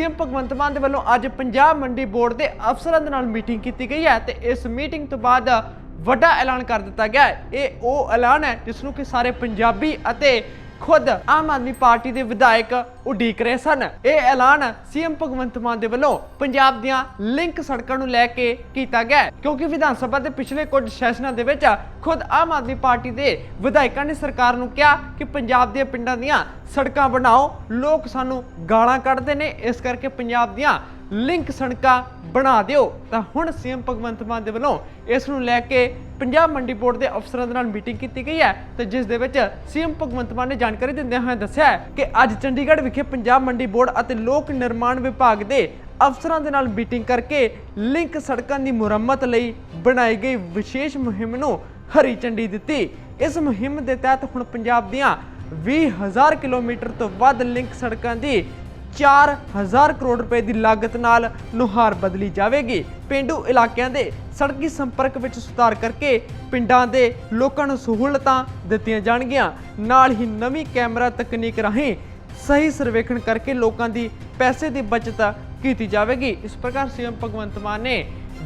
CM Bhagwant Mann ਦੇ ਵੱਲੋਂ ਅੱਜ ਪੰਜਾਬ ਮੰਡੀ ਬੋਰਡ ਦੇ ਅਫਸਰਾਂ ਦੇ ਨਾਲ ਮੀਟਿੰਗ ਕੀਤੀ ਗਈ ਹੈ ਤੇ ਇਸ ਮੀਟਿੰਗ ਤੋਂ ਬਾਅਦ ਵੱਡਾ ਐਲਾਨ ਕਰ ਦਿੱਤਾ ਗਿਆ ਹੈ। ਇਹ ਉਹ ਐਲਾਨ ਹੈ ਜਿਸ ਨੂੰ ਕਿ ਸਾਰੇ ਪੰਜਾਬੀ ਅਤੇ ਖੁਦ ਆਮ ਆਦਮੀ ਪਾਰਟੀ ਦੇ ਵਿਧਾਇਕ ਉਡੀਕ ਰਹੇ ਸਨ। ਇਹ ਐਲਾਨ ਸੀਐਮ ਭਗਵੰਤ ਮਾਨ ਦੇ ਵੱਲੋਂ ਪੰਜਾਬ ਦੀਆਂ ਲਿੰਕ ਸੜਕਾਂ ਨੂੰ ਲੈ ਕੇ ਕੀਤਾ ਗਿਆ ਕਿਉਂਕਿ ਵਿਧਾਨ ਸਭਾ ਦੇ ਪਿਛਲੇ ਕੁਝ ਸੈਸ਼ਨਾਂ ਦੇ ਵਿੱਚ ਖੁਦ ਆਮ ਆਦਮੀ ਪਾਰਟੀ ਦੇ ਵਿਧਾਇਕਾਂ ਨੇ ਸਰਕਾਰ ਨੂੰ ਕਿਹਾ ਕਿ ਪੰਜਾਬ ਦੇ ਪਿੰਡਾਂ ਦੀਆਂ ਸੜਕਾਂ ਬਣਾਓ। ਲੋਕ ਸਾਨੂੰ ਗਾਲਾਂ ਕੱਢਦੇ ਨੇ। ਇਸ ਕਰਕੇ ਪੰਜਾਬ ਦੀਆਂ ਲਿੰਕ ਸੜਕਾਂ ਬਣਾ ਦਿਓ। ਤਾਂ ਹੁਣ ਸੀਐਮ ਭਗਵੰਤ ਮਾਨ ਦੇ ਵੱਲੋਂ ਇਸ ਨੂੰ ਲੈ ਕੇ ਪੰਜਾਬ ਮੰਡੀ ਬੋਰਡ ਦੇ ਅਫਸਰਾਂ ਦੇ ਨਾਲ ਮੀਟਿੰਗ ਕੀਤੀ ਗਈ ਹੈ। ਤੇ ਜਿਸ ਦੇ ਵਿੱਚ ਸੀਐਮ ਭਗਵੰਤ ਮਾਨ ਨੇ ਜਾਣਕਾਰੀ ਦਿੰਦਿਆਂ ਹੋਇਆਂ ਦੱਸਿਆ ਕਿ ਅੱਜ ਚੰਡੀਗੜ੍ਹ ਵਿਖੇ ਪੰਜਾਬ ਮੰਡੀ ਬੋਰਡ ਅਤੇ ਲੋਕ ਨਿਰਮਾਣ ਵਿਭਾਗ ਦੇ ਅਫਸਰਾਂ ਦੇ ਨਾਲ ਮੀਟਿੰਗ ਕਰਕੇ ਲਿੰਕ ਸੜਕਾਂ ਦੀ ਮੁਰੰਮਤ ਲਈ ਬਣਾਈ ਗਈ ਵਿਸ਼ੇਸ਼ ਮੁਹਿੰਮ ਨੂੰ ਹਰੀ ਝੰਡੀ ਦਿੱਤੀ। ਇਸ ਮੁਹਿੰਮ ਦੇ ਤਹਿਤ ਹੁਣ ਪੰਜਾਬ ਦੀਆਂ 20000 ਕਿਲੋਮੀਟਰ ਤੋਂ ਵੱਧ ਲਿੰਕ ਸੜਕਾਂ ਦੀ 4000 ਕਰੋੜ ਰੁਪਏ ਦੀ ਲਾਗਤ ਨਾਲ ਨੁਹਾਰ ਬਦਲੀ ਜਾਵੇਗੀ। ਪਿੰਡੂ ਇਲਾਕਿਆਂ ਦੇ ਸੜਕੀ ਸੰਪਰਕ ਵਿੱਚ ਸੁਧਾਰ ਕਰਕੇ ਪਿੰਡਾਂ ਦੇ ਲੋਕਾਂ ਨੂੰ ਸਹੂਲਤਾਂ ਦਿੱਤੀਆਂ ਜਾਣਗੀਆਂ। ਨਾਲ ਹੀ ਨਵੀਂ ਕੈਮਰਾ ਤਕਨੀਕ ਰਾਹੀਂ ਸਹੀ ਸਰਵੇਖਣ ਕਰਕੇ ਲੋਕਾਂ ਦੀ ਪੈਸੇ ਦੀ ਬਚਤ ਕੀਤੀ ਜਾਵੇਗੀ। ਇਸ ਪ੍ਰਕਾਰ ਸੀਐਮ ਭਗਵੰਤ ਮਾਨ ਨੇ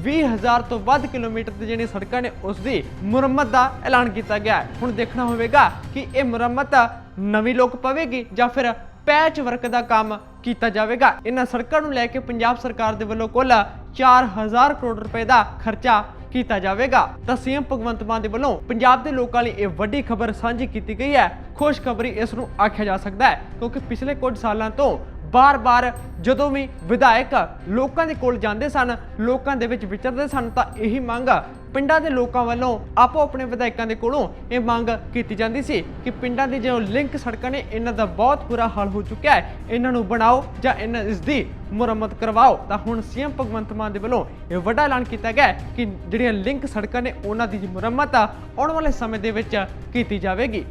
20000 ਤੋਂ ਵੱਧ ਕਿਲੋਮੀਟਰ ਦੀ ਜਿਹੜੀਆਂ ਸੜਕਾਂ ਨੇ, ਉਸ ਦੀ ਮੁਰੰਮਤ ਦਾ ਐਲਾਨ ਕੀਤਾ ਗਿਆ ਹੈ। ਹੁਣ ਦੇਖਣਾ ਹੋਵੇਗਾ ਕਿ ਇਹ ਮੁਰੰਮਤ ਨਵੀਂ ਲੋਕ ਪਵੇਗੀ ਜਾਂ ਫਿਰ ਪੈਚ ਵਰਕ ਦਾ ਕੰਮ ਕੀਤਾ ਜਾਵੇਗਾ। ਇਹਨਾਂ ਸੜਕਾਂ ਨੂੰ ਲੈ ਕੇ ਪੰਜਾਬ ਸਰਕਾਰ ਦੇ ਵੱਲੋਂ ਕੁੱਲ 4000 ਕਰੋੜ ਰੁਪਏ ਦਾ ਖਰਚਾ ਕੀਤਾ ਜਾਵੇਗਾ। ਤਾਂ ਸੀਐਮ ਭਗਵੰਤ ਮਾਨ ਦੇ ਵੱਲੋਂ ਪੰਜਾਬ ਦੇ ਲੋਕਾਂ ਲਈ ਇਹ ਵੱਡੀ ਖਬਰ ਸਾਂਝੀ ਕੀਤੀ ਗਈ ਹੈ। ਖੁਸ਼ਖਬਰੀ ਇਸ ਨੂੰ ਆਖਿਆ ਜਾ ਸਕਦਾ ਹੈ, ਕਿਉਂਕਿ ਪਿਛਲੇ ਕੁਝ ਸਾਲਾਂ ਤੋਂ ਬਾਰ-ਬਾਰ ਜਦੋਂ ਵੀ ਵਿਧਾਇਕ ਲੋਕਾਂ ਦੇ ਕੋਲ ਜਾਂਦੇ ਸਨ, ਲੋਕਾਂ ਦੇ ਵਿੱਚ ਵਿਚਰਦੇ ਸਨ, ਤਾਂ ਇਹੀ ਮੰਗ ਪਿੰਡਾਂ ਦੇ ਲੋਕਾਂ ਵੱਲੋਂ ਆਪੋ ਆਪਣੇ ਵਿਧਾਇਕਾਂ ਦੇ ਕੋਲੋਂ ਇਹ ਮੰਗ ਕੀਤੀ ਜਾਂਦੀ ਸੀ ਕਿ ਪਿੰਡਾਂ ਦੀ ਜੋ ਲਿੰਕ ਸੜਕਾਂ ਨੇ, ਇਹਨਾਂ ਦਾ ਬਹੁਤ ਬੁਰਾ ਹਾਲ ਹੋ ਚੁੱਕਿਆ ਹੈ। ਇਹਨਾਂ ਨੂੰ ਬਣਾਓ ਜਾਂ ਇਹਨਾਂ ਇਸ ਦੀ ਮੁਰੰਮਤ ਕਰਵਾਓ, ਤਾਂ ਹੁਣ ਸੀਐਮ ਭਗਵੰਤ ਮਾਨ ਦੇ ਵੱਲੋਂ ਇਹ ਵੱਡਾ ਐਲਾਨ ਕੀਤਾ ਗਿਆ ਕਿ ਜਿਹੜੀਆਂ ਲਿੰਕ ਸੜਕਾਂ ਨੇ, ਉਹਨਾਂ ਦੀ ਮੁਰੰਮਤ ਆਉਣ ਵਾਲੇ ਸਮੇਂ ਦੇ ਵਿੱਚ ਕੀਤੀ ਜਾਵੇਗੀ।